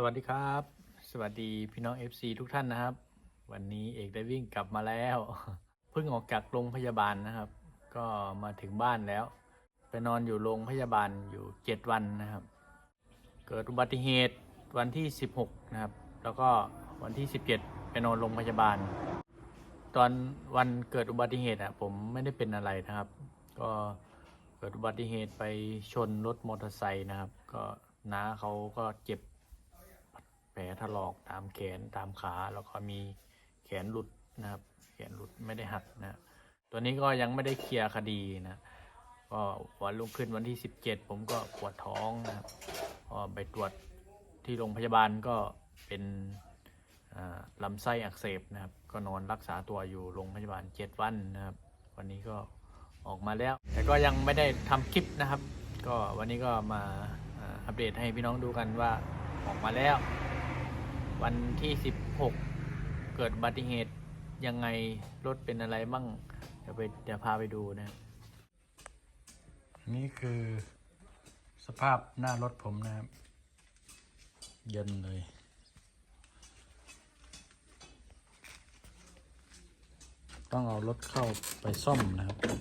สวัสดีครับ สวัสดีพี่น้อง FC ทุกท่านนะครับ วันนี้เอกได้วิ่งกลับมาแล้ว เพิ่งออกจากโรงพยาบาลนะครับ ก็มาถึงบ้านแล้ว ไปนอนอยู่โรงพยาบาลอยู่ 7 วันนะครับ เกิดอุบัติเหตุวันที่ 16 นะครับ แล้วก็วันที่ 17 ไปนอนโรงพยาบาล ตอนวันเกิดอุบัติเหตุอะผมไม่ได้เป็นอะไรนะครับ ก็เกิดอุบัติเหตุไปชนรถมอเตอร์ไซค์นะครับ ก็น้าเขาก็เจ็บ ลถลอกตามแขนตามขาแล้วก็มีแขนหลุดนะครับ แขนหลุดไม่ได้หักนะ ตัวนี้ก็ยังไม่ได้เคลียร์คดีนะ ก็วันรุ่งขึ้นวันที่ 17 ผมก็ปวดท้องนะครับก็ไปตรวจที่โรงพยาบาลก็เป็นลำไส้อักเสบนะครับ ก็นอนรักษาตัวอยู่โรงพยาบาล 7 วันนะครับ วันนี้ก็ออกมาแล้ว แต่ก็ยังไม่ได้ทำคลิปนะครับ ก็วันนี้ก็มาอัปเดตให้พี่น้องดูกันว่าออกมาแล้ว วันที่ 16 เกิดอุบัติเหตุยังไงรถเป็นอะไรบ้าง เดี๋ยวไปเดี๋ยวพาไปดูนะ นี่คือสภาพหน้ารถผมนะครับ เย็นเลย ต้องเอารถเข้าไปซ่อมนะครับ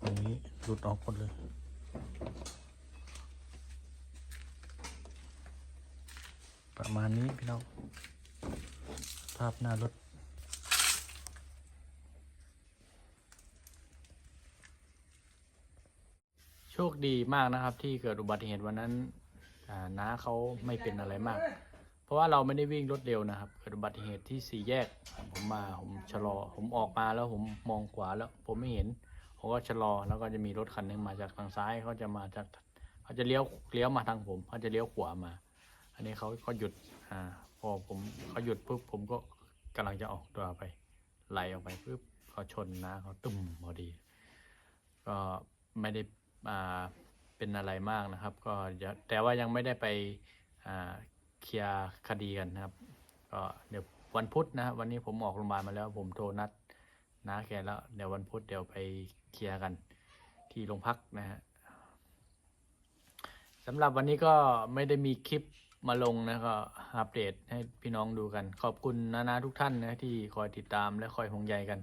ตรงนี้หลุดออกหมดเลย ประมาณนี้พี่น้องภาพหน้ารถโชคดีมากนะครับ ที่เกิดอุบัติเหตุวันนั้นน้าเขาไม่เป็นอะไรมาก เพราะว่าเราไม่ได้วิ่งรถเร็วนะครับ เกิดอุบัติเหตุที่สี่แยก ผมมาผมชะลอ ผมออกมาแล้วผมมองขวาแล้ว ผมไม่เห็นผมก็ชะลอแล้วก็จะมีรถคันหนึงมาจากทางซ้ายเขาจะมาจากเขาจะเลี้ยวเลี้ยวมาทางผมเขาจะเลี้ยวขวามา อันนี้เขาเขาหยุดอ่าพอผมเขาหยุดปุ๊บผมก็กำลังจะออกตัวไป ไหลออกไปปุ๊บเขาชนนะเขาตุ่มพอดี ก็ไม่ได้อ่าเป็นอะไรมากนะครับ ก็แต่ว่ายังไม่ได้ไปอ่าเคลียร์คดีกันนะครับก็เดี๋ยววันพุธนะวันนี้ผมออกโรงพยาบาลมาแล้ว ผมโทรนัดน้าแกแล้ว เดี๋ยววันพุธเดี๋ยวไปเคลียร์กันที่โรงพักนะฮะสำหรับวันนี้ก็ไม่ได้มีคลิป มาลงนะก็อัปเดตให้พี่น้องดูกัน ขอบคุณนานาทุกท่านนะที่คอยติดตามและคอยห่วงใยกัน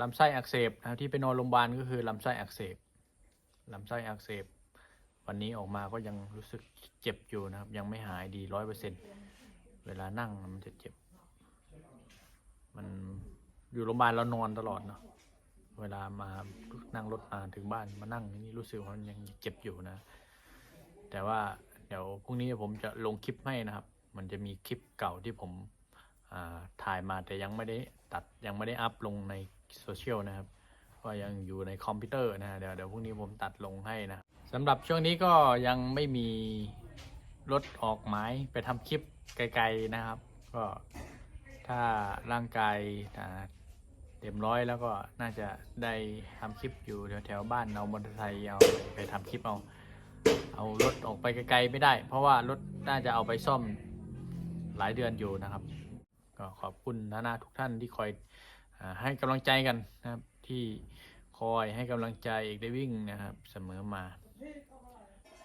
ลำไส้อักเสบนะที่ไปนอนโรงพยาบาลก็คือลำไส้อักเสบลำไส้อักเสบ วันนี้ออกมาก็ยังรู้สึกเจ็บอยู่นะครับ ยังไม่หายดีร้อยเปอร์เซ็นเวลานั่งมันจะเจ็บ มันอยู่โรงพยาบาลเรานอนตลอดเนาะเวลามานั่งรถมาถึงบ้านมานั่งนี่รู้สึกว่ามันยังเจ็บอยู่นะ แต่ว่า เดี๋ยวพรุ่งนี้ผมจะลงคลิปให้นะครับ มันจะมีคลิปเก่าที่ผมถ่ายมาแต่ยังไม่ได้ตัดยังไม่ได้อัพลงในโซเชียลนะครับก็ยังอยู่ในคอมพิวเตอร์นะเดี๋ยวเดี๋ยวพรุ่งนี้ผมตัดลงให้นะสำหรับช่วงนี้ก็ยังไม่มีรถออกหมายไปทำคลิปไกลๆนะครับ ก็ถ้าร่างกายเต็มร้อยแล้วก็น่าจะได้ทำคลิปอยู่แถวๆบ้านเอามอเตอร์ไซค์เอาไปทำคลิปเอา เอารถออกไปไกลๆไม่ได้ เพราะว่ารถน่าจะเอาไปซ่อมหลายเดือนอยู่นะครับ ก็ขอบคุณนานาทุกท่านที่คอยอให้กำลังใจกันนะครับ ที่คอยให้กำลังใจเอกได้วิ่งนะครับ เสมอมา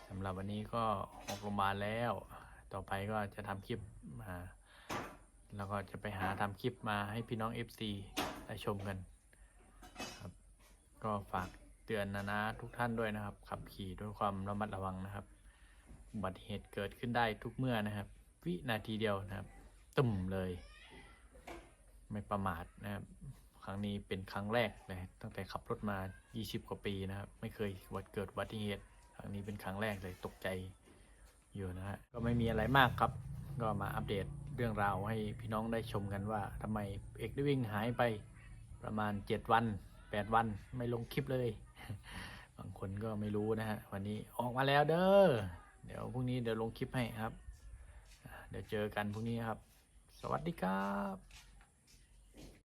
สำหรับวันนี้ก็ออกโรงพยาบาลแล้ว ต่อไปก็จะทำคลิปมาแล้วก็จะไปหาทำคลิปมาให้พี่น้อง FC ได้ชมกันครับ ก็ฝาก เตือนนะนะทุกท่านด้วยนะครับ ขับขี่ด้วยความระมัดระวังนะครับอุบัติเหตุเกิดขึ้นได้ทุกเมื่อนะครับ วินาทีเดียวนะครับตุ่มเลย ไม่ประมาทนะครับ ครั้งนี้เป็นครั้งแรกเลยตั้งแต่ขับรถมา 20 กว่าปีนะครับ ไม่เคยวัดเกิดอุบัติเหตุครั้งนี้เป็นครั้งแรกเลยตกใจอยู่นะฮะก็ไม่มีอะไรมากครับ ก็มาอัปเดตเรื่องราวให้พี่น้องได้ชมกันว่าทำไมเอกได้วิ่งหายไปประมาณ 7 วัน 8วันไม่ลงคลิปเลย บางคนก็ไม่รู้นะฮะ วันนี้ออกมาแล้วเด้อ เดี๋ยวพรุ่งนี้เดี๋ยวลงคลิปให้ครับ เดี๋ยวเจอกันพรุ่งนี้ครับ สวัสดีครับ